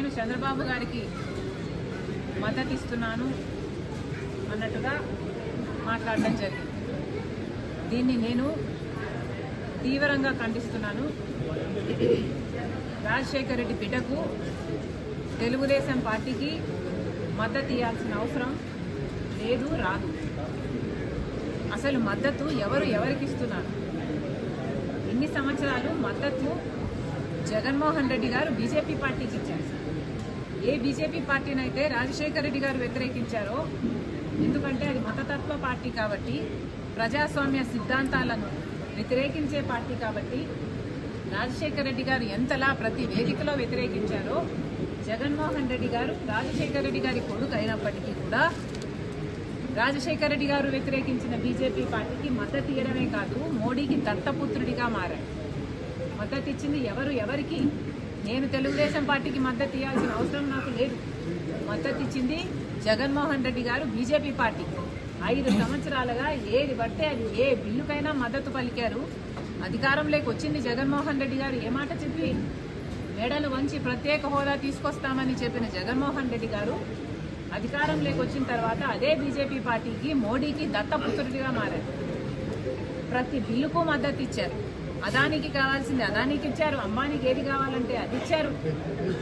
నేను చంద్రబాబు గారికి మద్దతు ఇస్తున్నాను అన్నట్టుగా మాట్లాడడం జరిగింది. దీన్ని నేను తీవ్రంగా ఖండిస్తున్నాను. రాజశేఖర రెడ్డి బిడ్డకు తెలుగుదేశం పార్టీకి మద్దతు ఇవ్వాల్సిన అవసరం లేదు రాదు. అసలు మద్దతు ఎవరు ఎవరికి ఇస్తున్నారు? ఇన్ని సంవత్సరాలు మద్దతు జగన్మోహన్ రెడ్డి గారు బీజేపీ పార్టీకి ఇచ్చారు. ఏ బీజేపీ పార్టీనైతే రాజశేఖర రెడ్డి గారు వ్యతిరేకించారో ఎందుకంటే అది మతతత్వ పార్టీ కాబట్టి ప్రజాస్వామ్య సిద్ధాంతాలను వ్యతిరేకించే పార్టీ కాబట్టి రాజశేఖర రెడ్డి గారు ఎంతలా ప్రతి వేదికలో వ్యతిరేకించారో జగన్మోహన్ రెడ్డి గారు రాజశేఖర రెడ్డి గారి కొడుకు అయినప్పటికీ కూడా రాజశేఖర రెడ్డి గారు వ్యతిరేకించిన బీజేపీ పార్టీకి మద్దతు ఇవ్వడమే కాదు మోడీకి దత్తపుత్రుడిగా మారాడు మద్దతు ఇచ్చింది ఎవరు? ఎవరికి? నేను తెలుగుదేశం పార్టీకి మద్దతు ఇవ్వాల్సిన అవసరం నాకు లేదు. మద్దతు ఇచ్చింది జగన్మోహన్ రెడ్డి గారు బీజేపీ పార్టీ. ఐదు సంవత్సరాలుగా ఏది పడితే అది ఏ బిల్లుకైనా మద్దతు పలికారు. అధికారంలోకి వచ్చింది జగన్మోహన్ రెడ్డి గారు. ఏ మాట చెప్పి? మెడలు వంచి ప్రత్యేక హోదా తీసుకొస్తామని చెప్పిన జగన్మోహన్ రెడ్డి గారు అధికారంలోకి వచ్చిన తర్వాత అదే బీజేపీ పార్టీకి మోడీకి దత్తపుత్రుడిగా మారారు. ప్రతి బిల్లుకు మద్దతు ఇచ్చారు. అదానికి కావాల్సింది అదానికి ఇచ్చారు అమ్మానికి ఏది కావాలంటే అది ఇచ్చారు.